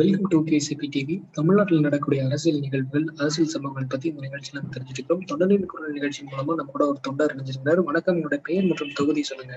Welcome to KCP TV தமிழ்நாட்டில் நடக்கக்கூடிய அரசியல் நிகழ்வுகள் அரசியல் சம்பவங்கள் பத்தி இந்த நிகழ்ச்சியில் நம்ம தெரிஞ்சுக்கிறோம் தொண்டரின் குரல் நிகழ்ச்சி மூலமா நம்ம கூட ஒரு தொண்டர் இணைஞ்சிருந்தாரு வணக்கம். உங்களுடைய பெயர் மற்றும் தொகுதி சொல்லுங்க.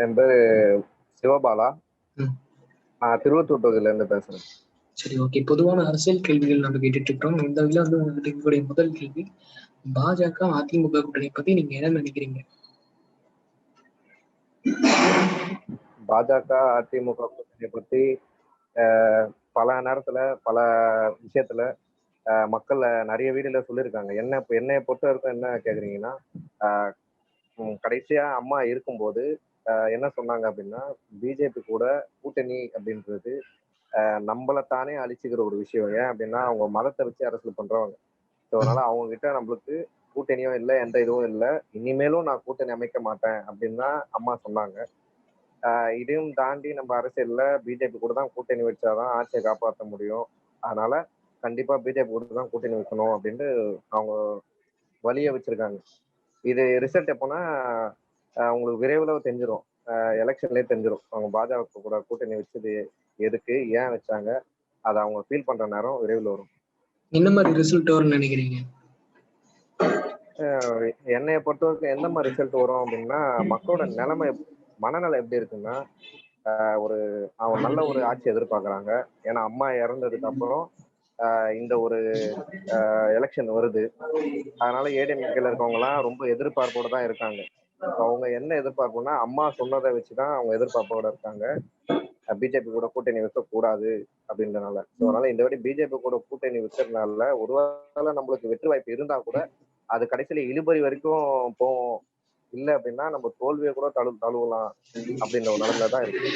என் பேரு சிவபாலா. நான் திருவத்தூர் தொகுதியில இருந்து பேசுறேன். சரி ஓகே. பொதுவான அரசியல் கேள்விகள் நம்ம கேட்டுட்டு இருக்கோம் இந்த வகையில வந்து உங்ககிட்ட முதல் கேள்வி பாஜக அதிமுக கூட்டணி பத்தி நீங்க என்ன நினைக்கிறீங்க? பாஜக அதிமுக கூட்டணியை பத்தி பல நேரத்துல பல விஷயத்துல மக்கள் நிறைய வீடுல சொல்லியிருக்காங்க. என்ன என்னைய பொறுத்த வரைக்கும் என்ன கேக்குறீங்கன்னா கடைசியா அம்மா இருக்கும்போது என்ன சொன்னாங்க அப்படின்னா பிஜேபி கூட கூட்டணி அப்படின்றது நம்மளை தானே அழிச்சுக்கிற ஒரு விஷயம். ஏன் அப்படின்னா அவங்க மதத்தை வச்சு அரசியல் பண்றவங்க. ஸோ அதனால அவங்க கிட்ட நம்மளுக்கு கூட்டணியும் இல்லை எந்த இதுவும் இல்லை. இனிமேலும் நான் கூட்டணி அமைக்க மாட்டேன் அப்படின்னு தான் அம்மா சொன்னாங்க. இதையும் தாண்டி நம்ம அரசியல்ல பிஜேபி கூட தான் கூட்டணி வச்சாதான் ஆட்சியை காப்பாற்ற முடியும். அதனால கண்டிப்பா பிஜேபி கூட தான் கூட்டணி வைக்கணும் அப்படின்ட்டு அவங்க வழிய வச்சிருக்காங்க. இது ரிசல்ட் எப்போனா ஆஹ் உங்களுக்கு விரைவில் தெரிஞ்சிடும் எலெக்ஷன்லேயே தெரிஞ்சிடும் அவங்க பாஜக கூட கூட்டணி வச்சது எதுக்கு ஏன் வச்சாங்க அதை அவங்க ஃபீல் பண்ற நேரம் விரைவில் வரும். என்ன மாதிரி ரிசல்ட் வரும்னு நினைக்கிறீங்க? என்னைய பொறுத்தவரைக்கும் எந்த மாதிரி ரிசல்ட் வரும் அப்படின்னா மக்களோட நிலைமை மனநிலை எப்படி இருக்குன்னா ஒரு அவங்க நல்ல ஒரு ஆட்சி எதிர்பார்க்கறாங்க. ஏன்னா அம்மா இறந்ததுக்கு அப்புறம் ஆஹ் இந்த ஒரு எலெக்ஷன் வருது. அதனால ஏடிஎம்கேல இருக்கவங்க எல்லாம் ரொம்ப எதிர்பார்ப்போட தான் இருக்காங்க. இப்ப அவங்க என்ன எதிர்பார்ப்புன்னா அம்மா சொன்னதை வச்சுதான் அவங்க எதிர்பார்ப்போட இருக்காங்க. பிஜேபி கூட கூட்டணி வைக்க கூடாது அப்படின்றனால. So, அதனால இந்த வாட்டி பிஜேபி கூட கூட்டணி வச்சதுனால ஒருவேளை நம்மளுக்கு வெற்றி வாய்ப்பு இருந்தா கூட அது கடைசியில இழுபறி வரைக்கும் போவோம் இல்ல அப்படின்னா நம்ம தோல்வியை கூட தழு தழுவலாம் அப்படின்ற ஒரு நிலைமையில தான் இருக்கு.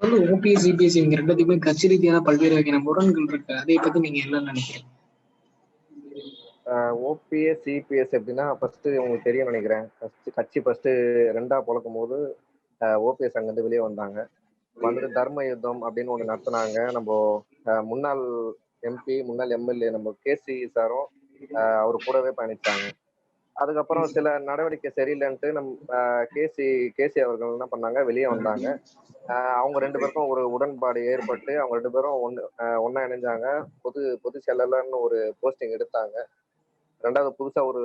வந்து ஓபிஎஸ் சிபிஎஸ் இவங்க ரெண்டுத்துக்குமே கட்சி ரீதியான பல்வேறு வகையான முரண்கள் இருக்கு. அதை பத்தி நீங்க என்ன நினைக்கிறீங்க? ஓபிஎஸ் சிபிஎஸ் எப்படின்னா ஃபர்ஸ்ட் உங்களுக்கு தெரியும் நினைக்கிறேன். ஃபர்ஸ்ட் கட்சி ஃபர்ஸ்ட் ரெண்டா பிளக்கும் போது ஓபிஎஸ் அங்கிருந்து வெளியே வந்தாங்க. வந்துட்டு தர்ம யுத்தம் அப்படின்னு ஒண்ணு நடத்துனாங்க. நம்ம முன்னாள் எம்பி முன்னாள் எம்எல்ஏ நம்ம கேசி சாரும் அவர் கூடவே பயணிச்சாங்க. அதுக்கப்புறம் சில நடவடிக்கை சரியில்லைன்ட்டு நம் கேசி கேசி அவர்கள் என்ன பண்ணாங்க? வெளியே வந்தாங்க. அவங்க ரெண்டு பேருக்கும் ஒரு உடன்பாடு ஏற்பட்டு அவங்க ரெண்டு பேரும் ஒன்று ஒன்னா இணைஞ்சாங்க. பொது பொது செயலாளர்னு ஒரு போஸ்டிங் எடுத்தாங்க. ரெண்டாவது புதுசா ஒரு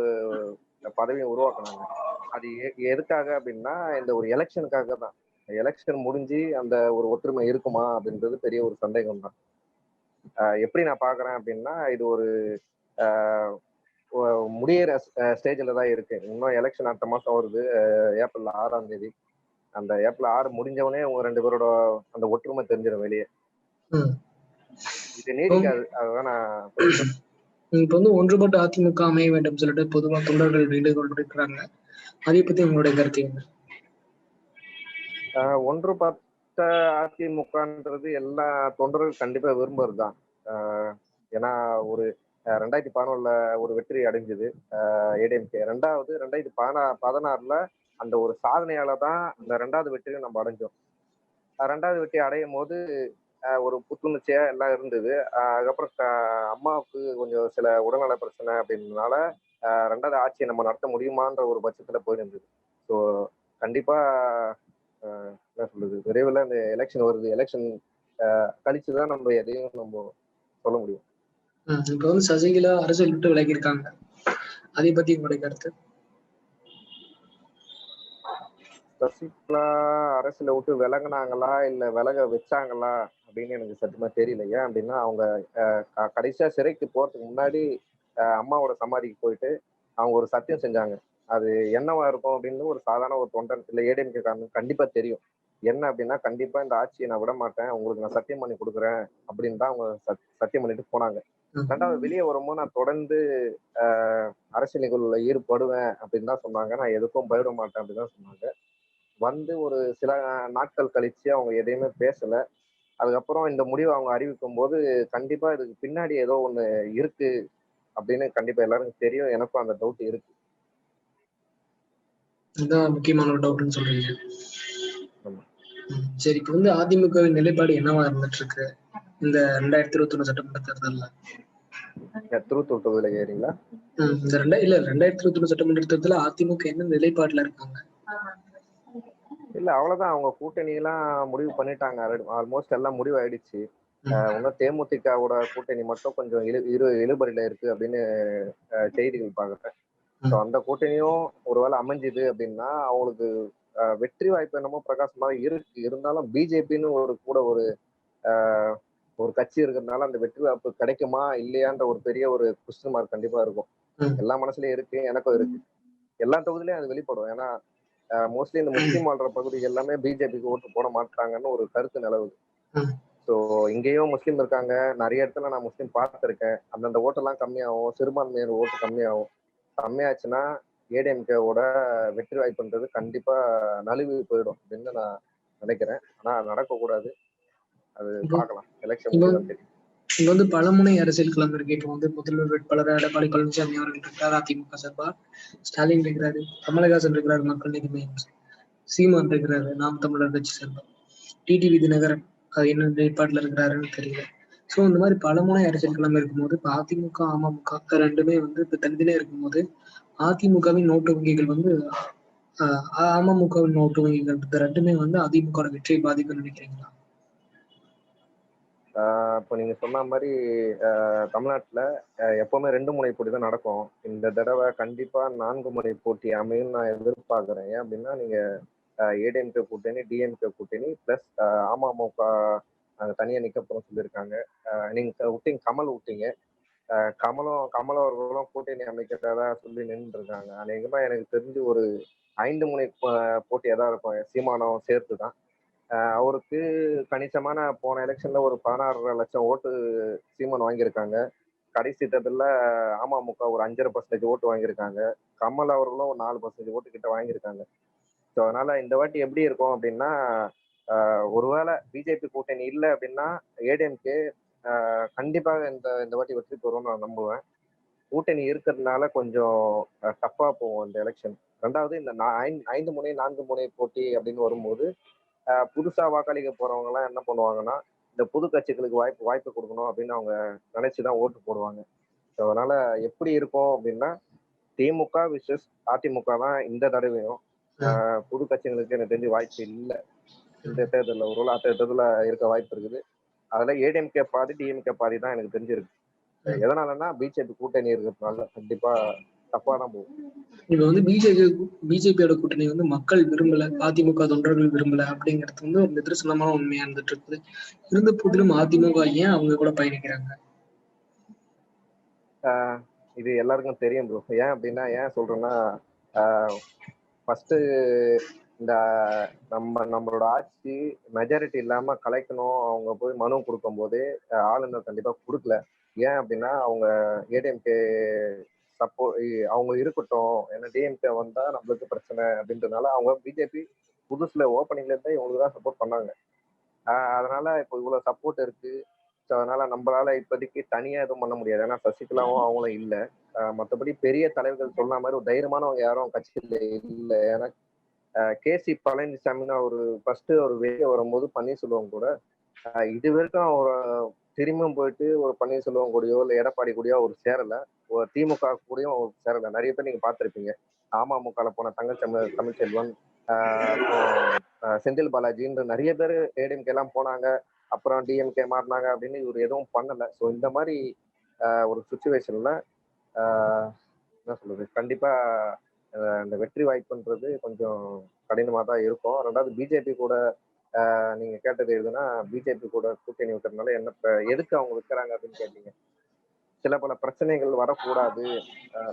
பதவியை உருவாக்குனாங்க. அது எதுக்காக அப்படின்னா இந்த ஒரு எலெக்ஷனுக்காக தான். எலெக்ஷன் முடிஞ்சு அந்த ஒரு ஒற்றுமை இருக்குமா அப்படின்றது பெரிய ஒரு சந்தேகம் தான் எப்படி நான் பாக்குறேன் அப்படின்னா இது ஒரு முடியிற ஸ்டேஜ்ல தான் இருக்கு. இன்னும் எலெக்ஷன் அடுத்த மாசம் வருது. ஏப்ரல் ஆறாம் தேதி. அந்த ஏப்ரல் ஆறு முடிஞ்சவனே உங்க ரெண்டு பேரோட அந்த ஒற்றுமை தெரிஞ்சிடும் வெளியே. இது நீடிக்காது. அதுதான் நான் இப்ப வந்து ஒன்றுபட்ட அதிமுக அமைய வேண்டும் சொல்லிட்டு பொதுவா தொண்டர்கள் வேண்டுகோள் விடுக்கிறாங்க. அதை பத்தி உங்களுடைய கருத்து என்ன? ஒன்றுபட்ட அதிமுகன்றது எல்லா தொண்டர்கள் கண்டிப்பா விரும்புறது தான் ஏன்னா ஒரு ரெண்டாயிரத்தி பதினொன்னுல ஒரு வெற்றி அடைஞ்சது ஏடிஎம்கே. ரெண்டாவது ரெண்டாயிரத்தி பதினா பதினாறுல அந்த ஒரு சாதனையால தான் அந்த ரெண்டாவது வெற்றியை நம்ம அடைஞ்சோம். ரெண்டாவது வெற்றி அடையும் போது ஒரு புத்துணர்ச்சியா எல்லாம் இருந்தது. அதுக்கப்புறம் அம்மாவுக்கு கொஞ்சம் சில உடல்நல பிரச்சனை அப்படின்றதுனால ரெண்டாவது ஆட்சியை நம்ம நடத்த முடியுமான்ற ஒரு பட்சத்துல போயிருந்தது ஸோ கண்டிப்பா என்ன சொல்றது விரைவில் அந்த எலெக்ஷன் வருது. எலெக்ஷன் கழிச்சு தான் நம்ம எதையும் நம்ம சொல்ல முடியும். இப்ப வந்து சசிகலா அரசியல் விட்டு விலகி இருக்காங்க அதை பத்தி உங்களுடைய கருத்து? சசிகலா அரசியல விட்டு விலகினாங்களா? இல்ல விலக வச்சாங்களா? அப்படின்னு எனக்கு சத்தியமா தெரியல. ஏன் அப்படின்னா அவங்க கடைசியா சிறைக்கு போறதுக்கு முன்னாடி அம்மாவோட சமாதிக்கு போயிட்டு அவங்க ஒரு சத்தியம் செஞ்சாங்க. அது என்னவா இருக்கும் அப்படின்னு ஒரு சாதாரண ஒரு தொண்டன் இல்ல ஏடிஎம்கே காரணம் கண்டிப்பா தெரியும். என்ன அப்படின்னா கண்டிப்பா இந்த ஆட்சியை நான் விட மாட்டேன். உங்களுக்கு நான் சத்தியம் பண்ணி கொடுக்குறேன் அப்படின்னு தான் அவங்க சத்தியம் பண்ணிட்டு போனாங்க. ரெண்டாவது வெளியே வரும்போது நான் தொடர்ந்து அரசியல் நிகழ்வுல ஈடுபடுவேன் அப்படின்னு தான் சொன்னாங்க. நான் எதுக்கும் போயிட மாட்டேன் அப்படின்னு தான் சொன்னாங்க. வந்து ஒரு சில நாட்கள் கழிச்சு அவங்க எதையுமே பேசல. அதுக்கப்புறம் இந்த முடிவை அவங்க அறிவிக்கும் போது கண்டிப்பா இதுக்கு பின்னாடி ஏதோ ஒண்ணு இருக்கு அப்படின்னு கண்டிப்பா எல்லாருக்கும் தெரியும். எனக்கும் அந்த டவுட் இருக்கு. இதுதான் முக்கியமான ஒரு டவுட்னு சொல்றீங்க. சரி இப்ப வந்து அதிமுகவின் நிலைப்பாடு என்னவா இருந்துட்டு இருக்கு? இந்த ரெண்டாயிரத்தி இருபத்தி ஒண்ணு சட்டமன்ற தேர்தல்ல. திருத்தூர் தொகுதியில ஏறீங்களா? ம், இந்த ரெண்டா இல்ல ரெண்டாயிரத்தி இருபத்தி ஒண்ணு சட்டமன்ற தேர்தலில் அதிமுக என்ன நிலைப்பாடுல இருக்காங்க? இல்ல அவ்வளவுதான். அவங்க கூட்டணி எல்லாம் முடிவு பண்ணிட்டாங்க. ஆல்மோஸ்ட் எல்லாம் முடிவு ஆயிடுச்சு இன்னும் தேமுதிகவோட கூட்டணி மட்டும் கொஞ்சம் இழு இரு இழுபறியில இருக்கு அப்படின்னு செய்திகள் பாக்குறேன் ஸோ அந்த கூட்டணியும் ஒருவேளை அமைஞ்சுது அப்படின்னா அவங்களுக்கு வெற்றி வாய்ப்பு என்னமோ பிரகாசமா இருக்கு. இருந்தாலும் பிஜேபின்னு ஒரு கூட ஒரு ஒரு கட்சி இருக்கிறதுனால அந்த வெற்றி வாய்ப்பு கிடைக்குமா இல்லையான்ற ஒரு பெரிய ஒரு கொஸ்டின் மார்க் கண்டிப்பா இருக்கும். எல்லா மனசுலயும் இருக்கு எனக்கும் இருக்கு. எல்லா தொகுதியிலயும் அது வெளிப்படும். ஏன்னா மோஸ்ட்லி இந்த முஸ்லீம் வாழ்ற பகுதி எல்லாமே பிஜேபிக்கு ஓட்டு போட மாட்டாங்கன்னு ஒரு கருத்து நிலவுது. ஸோ இங்கேயும் முஸ்லீம் இருக்காங்க. நிறைய இடத்துல நான் முஸ்லீம் பார்த்துருக்கேன். அந்தந்த ஓட்டெல்லாம் கம்மியாகும். சிறுபான்மையினர் ஓட்டு கம்மியாகும். கம்மியாச்சுன்னா ஏடிஎம்கேவோட வெற்றி வாய்ப்புன்றது கண்டிப்பா நழுவி போயிடும் அப்படின்னு நான் நினைக்கிறேன். ஆனா நடக்கக்கூடாது. அது பார்க்கலாம். எலெக்ஷன் இங்க வந்து பலமுனை அரசியல் களம் இருக்கு இப்போ வந்து முதல்வர் வேட்பாளர் எடப்பாடி பழனிசாமி அவர்கள் இருக்கிறார்? அதிமுக சார்பா? ஸ்டாலின் இருக்கிறாரு கமலஹாசன் இருக்கிறாரு மக்கள் நீதி மய்யம் சீமான் இருக்கிறாரு நாம் தமிழர் கட்சி சார்பா? டிடிவி தினகரன் அது என்ன நிலைப்பாட்டுல இருக்கிறாருன்னு தெரியல. சோ இந்த மாதிரி பலமுனை அரசியல் களம் இருக்கும்போது இப்ப அதிமுக அமமுக ரெண்டுமே வந்து இப்ப தனித்தனியா இருக்கும்போது அதிமுகவின் நோட்டு வங்கிகள் வந்து அமமுகவின் நோட்டு வங்கிகள் ரெண்டுமே வந்து அதிமுக வெற்றியை பாதிக்கும்னு நினைக்கிறீங்களா? இப்போ நீங்கள் சொன்ன மாதிரி தமிழ்நாட்டில் எப்போவுமே ரெண்டு முனை போட்டி தான் நடக்கும். இந்த தடவை கண்டிப்பாக நான்கு முனை போட்டி அமையும் நான் எதிர்பார்க்குறேன். ஏன் அப்படின்னா நீங்கள் ஏடிஎம்கே கூட்டணி டிஎம்கே கூட்டணி ப்ளஸ் அமமுக நாங்கள் தனியாக நிற்க போகிறோம் சொல்லியிருக்காங்க. நீங்கள் விட்டீங்க கமல் விட்டீங்க. கமலும் கமல் அவர்களும் கூட்டணி அமைக்கிறதா சொல்லி நின்றுருக்காங்க. அநேகமாக எனக்கு தெரிஞ்சு ஒரு ஐந்து முனை போட்டியாக தான் இருக்கும். சீமானம் சேர்த்து தான் அவருக்கு கணிசமான போன எலெக்ஷன்ல ஒரு பதினாறு லட்சம் ஓட்டு சீமான் வாங்கியிருக்காங்க. கடைசி தேர்தலில் அமமுக ஒரு அஞ்சரை பர்சன்டேஜ் ஓட்டு வாங்கியிருக்காங்க. கமல் அவர்களும் ஒரு நாலு பர்சன்டேஜ் ஓட்டு கிட்ட வாங்கியிருக்காங்க. ஸோ அதனால இந்த வாட்டி எப்படி இருக்கும் அப்படின்னா ஆஹ் ஒருவேளை பிஜேபி கூட்டணி இல்லை அப்படின்னா ஏடிஎம்கே கண்டிப்பாக இந்த இந்த வாட்டி வெற்றி பெறும்னு நான் நம்புவேன். கூட்டணி இருக்கிறதுனால கொஞ்சம் டஃப்பாக போகும் இந்த எலெக்ஷன் ரெண்டாவது இந்த ஐந்து- ஐந்து முனை நான்கு முனை போட்டி அப்படின்னு வரும்போது புதுசா வாக்களிக்க போறவங்க எல்லாம் என்ன பண்ணுவாங்கன்னா இந்த புது கட்சிகளுக்கு வாய்ப்பு வாய்ப்பு கொடுக்கணும் அப்படின்னு அவங்க நினைச்சுதான் ஓட்டு போடுவாங்க. ஸோ அதனால எப்படி இருக்கும் அப்படின்னா திமுக விசஸ் அதிமுக தான் இந்த தடவையும் புது கட்சிகளுக்கு எனக்கு தெரிஞ்சு வாய்ப்பு இல்லை. இந்த தேர்தலில் ஒரு அடுத்த தேர்தலில் இருக்க வாய்ப்பு இருக்குது. அதுல ஏடிஎம்கே பாதி டிஎம்கே பாதி தான் எனக்கு தெரிஞ்சிருக்கு. எதனாலன்னா பிஜேபி கூட்டணி இருக்கிறதுனால கண்டிப்பா தப்பா தான் போகும். இப்ப வந்து பிஜேபி பிஜேபியோட கூட்டணி வந்து மக்கள் விரும்பல அதிமுக தொண்டர்கள் விரும்பல அப்படிங்கிறது வந்து ஒரு நிதர்சனமான உண்மையா இருந்துட்டு இருக்குது. இருந்த போதிலும் அதிமுக ஏன் அவங்க கூட பயணிக்கிறாங்க? இது எல்லாருக்கும் தெரியும் ப்ரோ ஏன் அப்படின்னா ஏன் சொல்றேன்னா ஃபர்ஸ்ட் இந்த நம்ம நம்மளோட ஆட்சி மெஜாரிட்டி இல்லாம கலைக்கணும். அவங்க போய் மனு கொடுக்கும் போது ஆளுநர் கண்டிப்பா கொடுக்கல. ஏன் அப்படின்னா அவங்க ஏடிஎம்கே சப்போ அவங்க இருக்கட்டும். ஏன்னா டிஎம்கே வந்தா நம்மளுக்கு பிரச்சனை அப்படின்றதுனால அவங்க பிஜேபி புதுசுல ஓப்பனிங்ல இருந்தே இவங்களுக்கு தான் சப்போர்ட் பண்ணாங்க. அதனால இப்போ இவ்வளவு சப்போர்ட் இருக்கு. ஸோ அதனால நம்மளால இப்போதைக்கு தனியா எதுவும் பண்ண முடியாது. ஏன்னா சசிகலாவும் அவங்களும் இல்லை. மற்றபடி பெரிய தலைவர்கள் சொன்ன மாதிரி ஒரு தைரியமானவங்க யாரும் கட்சியில் இல்லை. ஏன்னா கேசி பழனிசாமின்னு ஒரு ஃபர்ஸ்ட் ஒரு வெளியே வரும்போது பன்னீர்செல்வம் கூட இது வரைக்கும் அவரை திரும்பியும் போயிட்டு ஒரு பன்னீர்செல்வம் கூடயோ இல்லை எடப்பாடி கூடயோ அவர் சேரல. ஒரு திமுக கூடயும் அவர் சேரல. நிறைய பேர் நீங்க பார்த்துருப்பீங்க. அமமுகல போன தங்கச்செல்வன் தமிழ்ச்செல்வன் செந்தில் பாலாஜின்ற நிறைய பேர் ஏடிஎம்கே எல்லாம் போனாங்க. அப்புறம் டிஎம்கே மாறினாங்க அப்படின்னு இவர் எதுவும் பண்ணல. ஸோ இந்த மாதிரி ஒரு சுச்சுவேஷன்ல என்ன சொல்றது? கண்டிப்பா இந்த வெற்றி வாய்ப்புன்றது கொஞ்சம் கடினமாக தான் இருக்கும். ரெண்டாவது பிஜேபி கூட நீங்க கேட்டது எதுனா பிஜேபி கூட கூட்டணி வைக்கிறதுனால என்ன எதுக்கு அவங்க வைக்கிறாங்க அப்படின்னு கேட்டீங்க. சில பல பிரச்சனைகள் வரக்கூடாது.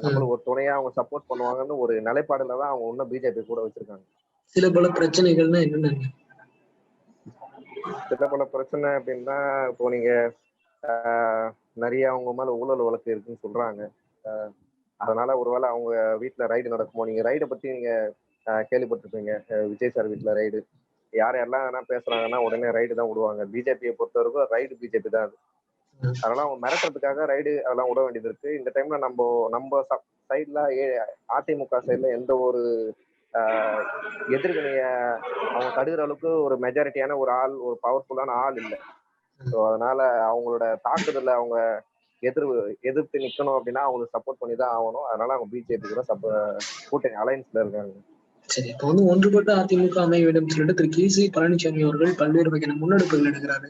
நம்மளுக்கு ஒரு துணையா அவங்க சப்போர்ட் பண்ணுவாங்கன்னு ஒரு நிலைப்பாடுல தான் அவங்க இன்னும் பிஜேபி கூட வச்சிருக்காங்க. சில பல பிரச்சனைகள்னா என்னென்ன சில பல பிரச்சனை அப்படின்னா இப்போ நீங்க நிறைய அவங்க மேல ஊழல் வழக்கு இருக்குன்னு சொல்றாங்க. அதனால ஒருவேளை அவங்க வீட்டுல ரைடு நடக்குமோ? நீங்க ரைடை பத்தி நீங்க கேள்விப்பட்டிருப்பீங்க. விஜய் சார் வீட்டுல ரைடு யார் யாரெல்லாம் என்ன பேசுறாங்கன்னா உடனே ரைடு தான் விடுவாங்க. பிஜேபியை பொறுத்த வரைக்கும் ரைடு பிஜேபி தான் அது. அதனால அவங்க மிரட்டுறதுக்காக ரைடு அதெல்லாம் விட வேண்டியது இருக்கு. இந்த டைம்ல நம்ம நம்ம சைட்ல அதிமுக சைட்ல எந்த ஒரு ஆஹ் எதிர்வினைய அவங்க தடுக்கிற அளவுக்கு ஒரு மெஜாரிட்டியான ஒரு ஆள் ஒரு பவர்ஃபுல்லான ஆள் இல்லை. ஸோ அதனால அவங்களோட தாக்குதல அவங்க எதிர் எதிர்த்து நிக்கணும் அப்படின்னா அவங்களுக்கு சப்போர்ட் பண்ணி தான் ஆகணும். அதனால அவங்க பிஜேபி கூட சப்ப கூட்டணி அலைன்ஸ்ல இருக்காங்க. சரி இப்போ வந்து ஒன்றுபட்ட அதிமுக அமைய வேண்டும் சொல்லிட்டு திரு. கே. சி. பழனிசாமி அவர்கள் பல்வேறு வகையான முன்னெடுப்புகள் எடுக்கிறாரு.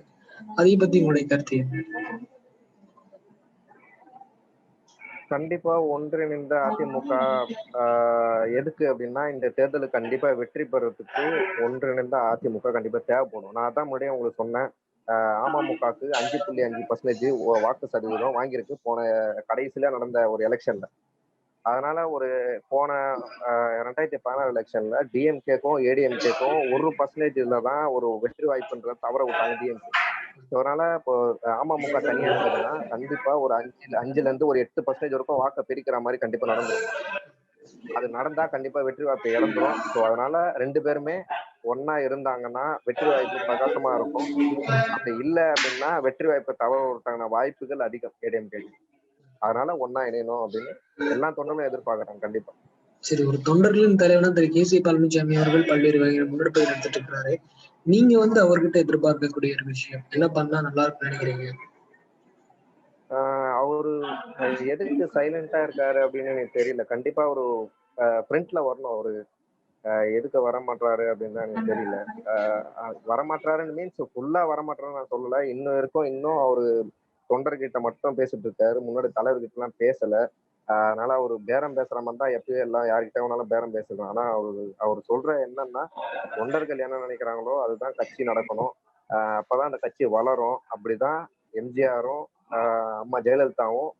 அதை பத்தி உங்களுடைய கருத்து என்ன? கண்டிப்பா ஒன்றிணைந்த அதிமுக ஆஹ், எதுக்கு அப்படின்னா இந்த தேர்தலுக்கு கண்டிப்பா வெற்றி பெறதுக்கு ஒன்றிணைந்த அதிமுக கண்டிப்பா தேவைப்படும். நான் அதான் முன்னாடியே உங்களுக்கு சொன்னேன். ஆஹ், அமமுகவுக்கு அஞ்சு புள்ளி அஞ்சு பர்சன்டேஜ் வாக்கு சதவீதம் வாங்கியிருக்கு. போன கடைசியில நடந்த ஒரு எலெக்ஷன்ல அதனால ஒரு போன ரெண்டாயிரத்தி பதினாறு எலெக்ஷன்ல டிஎம்கேக்கும் ஏடிஎம்கேக்கும் ஒரு பர்சன்டேஜ்ல தான் ஒரு வெற்றி வாய்ப்புன்றத தவற விட்டாங்க டிஎம்கே அதனால இப்போ அமமுக தனியா இருந்ததுன்னா கண்டிப்பா ஒரு அஞ்சு அஞ்சுல இருந்து ஒரு எட்டு பர்சன்டேஜ் வரைக்கும் வாக்கை பிரிக்கிற மாதிரி கண்டிப்பா நடந்துடும் அது நடந்தா கண்டிப்பா வெற்றி வாய்ப்பு இழந்துரும். ஸோ அதனால ரெண்டு பேருமே ஒன்னா இருந்தாங்கன்னா வெற்றி வாய்ப்பு பிரகாசமா இருக்கும். அப்படி இல்லை அப்படின்னா வெற்றி வாய்ப்பை தவற விட்டாங்கன்னா வாய்ப்புகள் அதிகம் ஏடிஎம்கே அதனால ஒன்னா இணையணும் அப்படின்னு எல்லா தொண்டர்களும் எதிர்பார்க்கறாங்க கண்டிப்பா. சரி ஒரு தொண்டர்களின் தலைவனா திரு கே சி பழனிசாமி அவர்கள் பல்வேறு வகையான முன்னெடுப்புகள் எடுத்துட்டு இருக்கிறாரு நீங்க வந்து அவர்கிட்ட எதிர்பார்க்கக்கூடிய ஒரு விஷயம் என்ன பண்ணா நல்லா இருக்கும்னு நினைக்கிறீங்க? அவரு எதுக்கு சைலண்டா இருக்காரு அப்படின்னு எனக்கு தெரியல. கண்டிப்பா ஒரு ஃப்ரண்ட்ல வரணும் அவரு. எதுக்கு வர மாட்டாரு அப்படின்னு தான் எனக்கு தெரியல. வரமாட்டாருன்னு மீன்ஸ் ஃபுல்லா வரமாட்டாருன்னு நான் சொல்லல. இன்னும் இருக்கும் இன்னும் அவரு தொண்டர்கிட்ட மட்டும் பேசிட்டு இருக்காரு. முன்னாடி தலைவர்கிட்ட எல்லாம் பேசல. அதனால அவர் பேரம் பேசுற மாதிரி தான் எப்பயும் எல்லாம் யார்கிட்ட வேணாலும் பேரம் பேசலாம் ஆனா அவரு அவர் சொல்ற என்னன்னா தொண்டர்கள் என்ன நினைக்கிறாங்களோ அதுதான் கட்சி நடக்கணும். அப்பதான் அந்த கட்சி வளரும். அப்படிதான் எம்ஜிஆரும் அம்மா ஜெயலலிதாவும்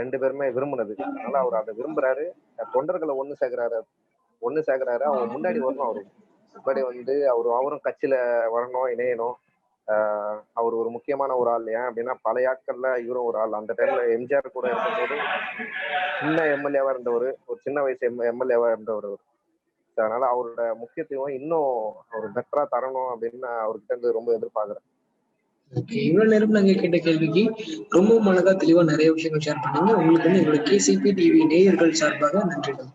ரெண்டு பேருமே விரும்புனது. அதனால அவர் அதை விரும்புறாரு. தொண்டர்களை ஒண்ணு சேர்க்கிறாரு. ஒண்ணு சேர்க்கிறாரு. அவங்க முன்னாடி வரணும் அவரு. முன்னாடி வந்து அவரும் அவரும் கட்சியில வரணும் இணையணும். அவர் ஒரு முக்கியமான ஒரு ஆள். ஏன் அப்படின்னா பழைய ஆட்கள்ல இவரும் ஒரு ஆள். அந்த டைம்ல எம்ஜிஆர் கூட இருக்கும்போது சின்ன எம்எல்ஏவா இருந்தவர் ஒரு சின்ன வயசு எம் எம்எல்ஏவா இருந்தவர் அவர். அதனால அவரோட முக்கியத்துவம் இன்னும் அவர் பெட்டரா தரணும் அப்படின்னு நான் அவர்கிட்ட இருந்து ரொம்ப எதிர்பார்க்கிறேன். இவ்வளவு நேரம் நாங்க கேட்ட கேள்விக்கு ரொம்ப அழகா தெளிவா நிறைய விஷயங்கள் ஷேர் பண்ணுங்க. உங்களுக்கு வந்து எங்களோட கேசிபி டிவி நேயர்கள் சார்பாக நன்றிகள்.